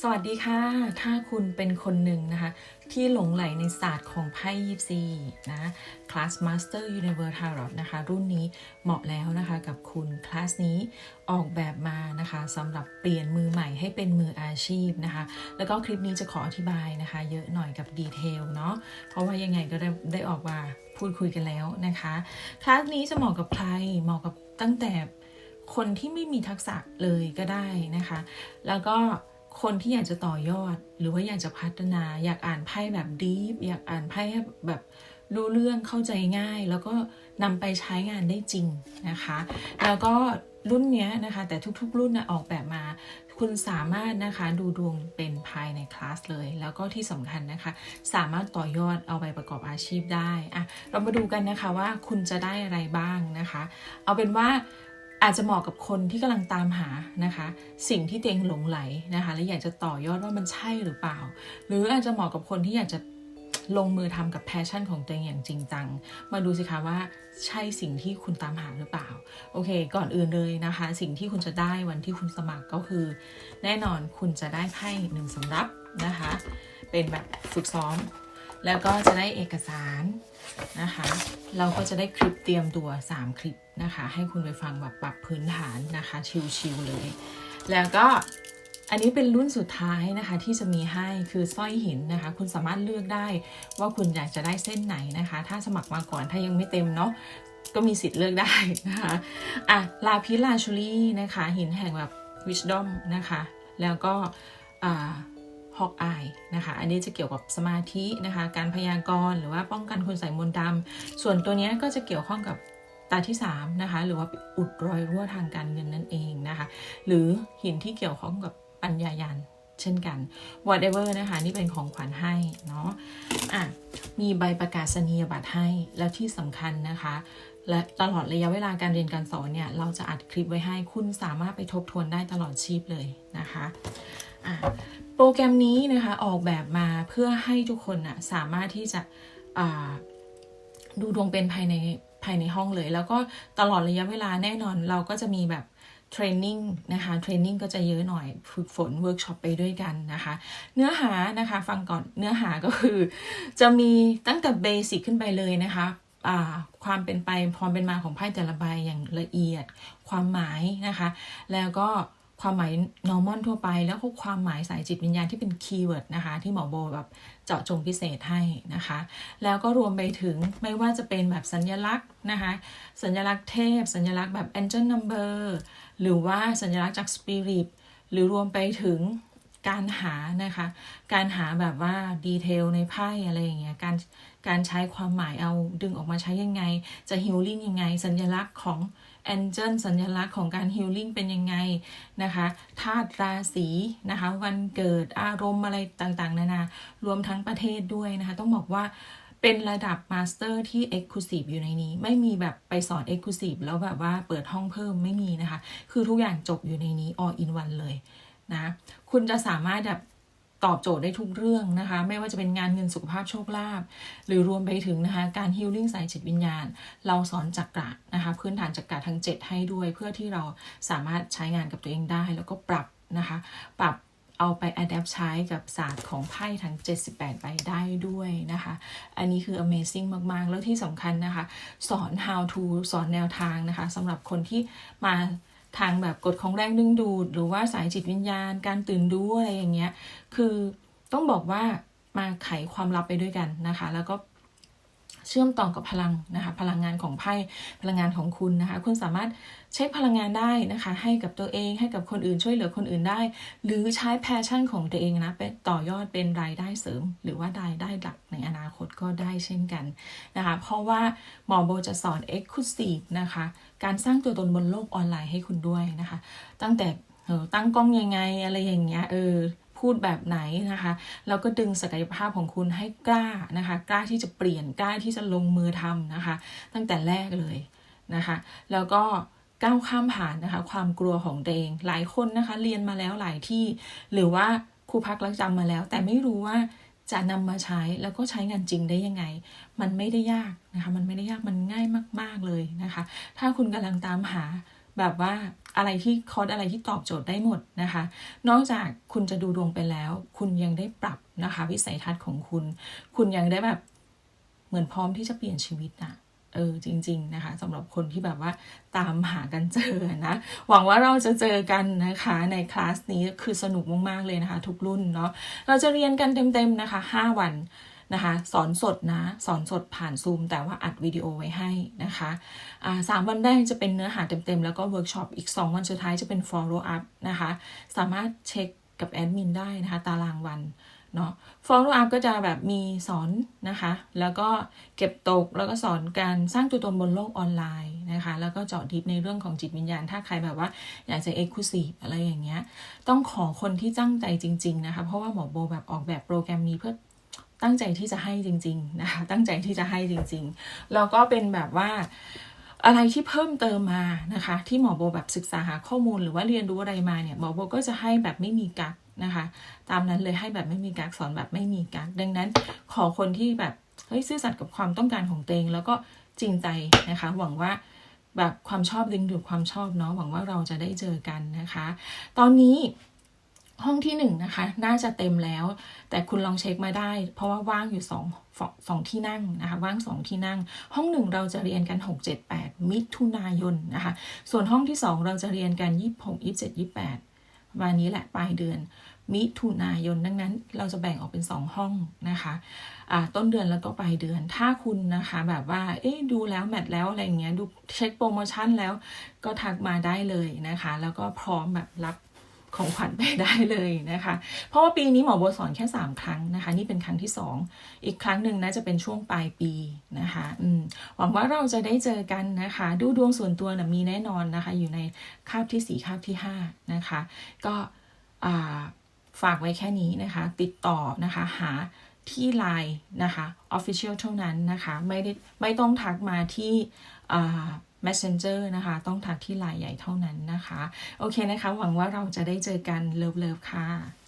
สวัสดีค่ะ ถ้าคุณเป็นคนหนึ่งนะคะ ที่หลงไหลในศาสตร์ของไพ่ยิปซีนะคลาส Master Universe Tarot นะคะ รุ่นนี้เหมาะแล้วนะคะกับคุณคลาสนี้ออกแบบมานะคะสำหรับเปลี่ยนมือใหม่ให้เป็นมืออาชีพนะคะ แล้วก็คลิปนี้จะขออธิบายนะคะ เยอะหน่อยกับดีเทลเนาะเพราะว่ายังไงก็ได้ได้ออกมาพูดคุยกันแล้วนะคะคลาสนี้จะเหมาะกับใครเหมาะกับตั้งแต่คนที่ไม่มีทักษะเลยก็ได้นะคะ แล้วก็ คนที่อยากจะต่อยอด หรือว่าอยากจะพัฒนา อยากอ่านไพ่แบบดีฟอยากอ่านไพ่แบบรู้เรื่องเข้าใจง่าย แล้วก็นำไปใช้งานได้จริงนะคะ แล้วก็รุ่นนี้นะคะ แต่ทุกๆ รุ่นนะออกแบบมา คุณสามารถนะคะดูดวงเป็นภายในคลาสเลย แล้วก็ที่สำคัญนะคะ สามารถต่อยอดเอาไปประกอบอาชีพได้อะเรามาดูกันนะคะว่าคุณจะได้อะไรบ้างนะคะ เอาเป็นว่า อาจจะเหมาะกับคนที่กำลังตามหานะคะ สิ่งที่ตัวเองหลงไหลนะคะ และอยากจะต่อยอดว่ามันใช่หรือเปล่า หรืออาจจะเหมาะกับคนที่อยากจะลงมือทำกับแพชชั่นของตัวเองอย่างจริงจัง มาดูสิคะว่าใช่สิ่งที่คุณตามหาหรือเปล่า โอเค ก่อนอื่นเลยนะคะ สิ่งที่คุณจะได้วันที่คุณสมัครก็คือ แน่นอนคุณจะได้ไพ่หนึ่งสำรับนะคะ เป็นแบบฝึกซ้อม แล้วก็จะได้เอกสารนะคะ เราก็จะได้คลิปเตรียมตัว 3 คลิปนะคะ ให้คุณไปฟังแบบปรับพื้นฐานนะคะ ชิวๆเลย แล้วก็อันนี้เป็นรุ่นสุดท้ายนะคะที่จะมีให้คือสร้อยหินนะคะ คุณสามารถเลือกได้ว่าคุณอยากจะได้เส้นไหนนะคะ ถ้าสมัครมาก่อนถ้ายังไม่เต็มเนาะก็มีสิทธิ์เลือกได้นะคะอะลาพิลาชูรี่นะคะ หินแห่งแบบ wisdom นะคะ แล้วก็อ่า ฮอกอายนะคะ อันนี้จะเกี่ยวกับสมาธินะคะ การพยากรณ์หรือว่าป้องกันคุณใส่มนต์ดำส่วนตัวเนี้ยก็จะเกี่ยวข้องกับตาที่3นะคะ หรือว่าอุดรอยรั่วทางการเงินนั่นเองนะคะ หรือหินที่เกี่ยวข้องกับปัญญายานเช่นกัน whatever นะคะ นี่เป็นของขวัญให้เนาะ อะ มีใบประกาศนียบัตรให้ แล้วที่สำคัญนะคะ และตลอดระยะเวลาการเรียนการสอนเนี่ย เราจะอัดคลิปไว้ให้ คุณสามารถไปทบทวนได้ตลอดชีพเลยนะคะ อะ รแกรมนี้นะคะออกแบบมาเพื่อให้ทุกคนนะสามารถที่จะดูดวงเป็นภายในภายในห้องเลย แล้วก็ตลอดระยะเวลาแน่นอนเราก็จะมีแบบเทรนนิ่งนะคะเทรนนิ่งก็จะเยอะหน่อยฝึกฝนเวิร์กช็อปไปด้วยกันนะคะ เนื้อหานะคะฟังก่อนเนื้อหาก็คือ จะมีตั้งแต่เบสิกขึ้นไปเลยนะคะความเป็นไปความเป็นมาของไพ่แต่ละใบอย่างละเอียด ความหมายนะคะ แล้วก็ ความหมาย normal ทั่วไป แล้วก็ความหมายสายจิตวิญญาณที่เป็นคีย์เวิร์ดนะคะ ที่หมอโบแบบเจาะจงพิเศษให้นะคะ แล้วก็รวมไปถึงไม่ว่าจะเป็นแบบสัญลักษณ์นะคะ สัญลักษณ์เทพ สัญลักษณ์แบบ angel number หรือว่าสัญลักษณ์จาก spirit หรือรวมไปถึง การหานะคะ การหาแบบว่าดีเทลในไพ่อะไรอย่างเงี้ยการการใช้ความหมายเอาดึงออกมาใช้ยังไง จะฮิลลิ่งยังไง สัญลักษณ์ของแอนเจิลสัญลักษณ์ของการฮิลลิ่งเป็นยังไงนะคะธาตุราศีนะคะ วันเกิดอารมณ์อะไรต่างๆ นานารวมทั้งประเทศด้วยนะคะ ต้องบอกว่าเป็นระดับมาสเตอร์ที่ Exclusive อยู่ในนี้ ไม่มีแบบไปสอน Exclusive แล้วแบบว่าเปิดห้องเพิ่มไม่มีนะคะ คือทุกอย่างจบอยู่ในนี้ all in one เลย นะคุณจะสามารถแบบตอบโจทย์ได้ทุกเรื่องนะคะ ไม่ว่าจะเป็นงานเงินสุขภาพโชคลาภหรือรวมไปถึงนะคะการฮิลลิ่งสายจิตวิญญาณ เราสอนจักระนะคะ พื้นฐานจักระทั้ง 7 ให้ด้วย เพื่อที่เราสามารถใช้งานกับตัวเองได้ แล้วก็ปรับนะคะ ปรับเอาไปอัดแอปใช้กับศาสตร์ของไพ่ทั้ง 78ใบได้ด้วยนะคะ อันนี้คือ amazing มาก ๆ แล้วที่สำคัญนะคะ สอน how to สอนแนวทางนะคะสำหรับคนที่มา ทางแบบกฎของแรงดึงดูด หรือว่าสายจิตวิญญาณ การตื่นรู้อะไรอย่างเงี้ย คือต้องบอกว่ามาไขความลับไปด้วยกันนะคะ แล้วก็เชื่อมต่อกับพลังนะคะ พลังงานของไพ่พลังงานของคุณนะคะ คุณสามารถเช็คพลังงานได้นะคะ ให้กับตัวเองให้กับคนอื่นช่วยเหลือคนอื่นได้ หรือใช้แพชชั่นของตัวเองนะเป็นต่อยอดเป็นรายได้เสริม หรือว่ารายได้หลักใน ก็ได้เช่นกันนะคะ เพราะว่าหมอโบจะสอน Exclusive นะคะ การสร้างตัวตนบนโลกออนไลน์ให้คุณด้วยนะคะ ตั้งแต่ตั้งกล้องยังไงอะไรอย่างเงี้ยเออพูดแบบไหนนะคะแล้วก็ดึงศักยภาพของคุณให้กล้านะคะ กล้าที่จะเปลี่ยนกล้าที่จะลงมือทำนะคะ ตั้งแต่แรกเลยนะคะ แล้วก็ก้าวข้ามผ่านนะคะ ความกลัวของตัวเองหลายคนนะคะ เรียนมาแล้วหลายที่ หรือว่าครูพักรักจำมาแล้ว แต่ไม่รู้ว่า จะนำมาใช้แล้วก็ใช้งานจริงได้ยังไง มันไม่ได้ยากนะคะ มันไม่ได้ยากมันง่ายมาก ๆเลยนะคะ ถ้าคุณกำลังตามหาแบบว่าอะไรที่คอร์สอะไรที่ตอบโจทย์ได้หมดนะคะ นอกจากคุณจะดูดวงไปแล้ว คุณยังได้ปรับนะคะ วิสัยทัศน์ของคุณ คุณยังได้แบบเหมือนพร้อมที่จะเปลี่ยนชีวิตนะ เออจริง ๆนะคะสำหรับคนที่แบบว่าตามหากันเจอนะหวังว่าเราจะเจอกันนะคะในคลาสนี้คือสนุกมากๆเลยนะคะ ทุกรุ่นเนาะเราจะเรียนกันเต็มๆนะคะ 5 วันนะคะสอนสดนะสอนสดผ่านซูมแต่ว่าอัดวิดีโอไว้ให้นะคะอ่าสามวันแรกจะเป็นเนื้อหาเต็มๆ แล้วก็เวิร์กช็อปอีก 2 วันสุดท้ายจะเป็น follow up นะคะ สามารถเช็คกับแอดมินได้นะคะ ตารางวัน เนาะ follow up ก็จะแบบมีสอนนะคะ แล้วก็เก็บตกแล้วก็สอนการสร้างตัวตนบนโลกออนไลน์นะคะ แล้วก็เจาะดิฟในเรื่องของจิตวิญญาณ ถ้าใครแบบว่าอยากจะ exclusive อะไรอย่างเงี้ย ต้องขอคนที่ตั้งใจจริง ๆ นะคะ เพราะว่าหมอโบแบบออกแบบโปรแกรมนี้เพื่อตั้งใจที่จะให้จริง ๆ นะคะ ตั้งใจที่จะให้จริง ๆ แล้วก็เป็นแบบว่า อะไรที่เพิ่มเติมมานะคะ ที่หมอโบแบบศึกษาหาข้อมูลหรือว่าเรียนรู้อะไรมาเนี่ยหมอโบก็จะให้แบบไม่มีกักนะคะ ตามนั้นเลยให้แบบไม่มีกักสอนแบบไม่มีกักดังนั้นขอคนที่แบบเฮ้ยซื่อสัตย์กับความต้องการของตัวเองแล้วก็จริงใจนะคะ หวังว่าแบบความชอบดึงดูดความชอบเนาะหวังว่าเราจะได้เจอกันนะคะ ตอนนี้ ห้องที่หนึ่งนะคะ น่าจะเต็มแล้ว แต่คุณลองเช็คมาได้ เพราะว่าว่างอยู่สองสองที่นั่งนะคะ ว่างสองที่นั่ง ห้องหนึ่งเราจะเรียนกัน 6 7 8 มิถุนายนนะคะ ส่วนห้องที่สองเราจะเรียนกัน 26 27 28ประมาณนี้แหละปลายเดือน มิถุนายน ดังนั้นเราจะแบ่งออกเป็น 2 ห้องนะคะต้นเดือนแล้วก็ปลายเดือน ถ้าคุณนะคะแบบว่า เอ๊ดูแล้วแมทแล้วอะไรเงี้ย ดูเช็คโปรโมชั่นแล้ว ก็ทักมาได้เลยนะคะ แล้วก็พร้อมแบบรับ ของขวัญไปได้เลยนะคะ เพราะว่าปีนี้หมอโบสอนแค่ 3 ครั้งนะคะ นี่เป็นครั้งที่ 2 อีกครั้งหนึ่งน่าจะเป็นช่วงปลายปีนะคะอืมหวังว่าเราจะได้เจอกันนะคะ ดูดวงส่วนตัวนะมีแน่นอนนะคะ อยู่ในคาบที่4คาบที่5นะคะ ก็ฝากไว้แค่นี้นะคะ ติดต่อนะคะหาที่ไลน์นะคะ Official เท่านั้นนะคะ ไม่ได้ไม่ต้องทักมาที่ Messenger นะคะ ต้องทักที่ไลน์ใหญ่เท่านั้นนะคะ โอเคนะคะ หวังว่าเราจะได้เจอกันเลิฟๆค่ะ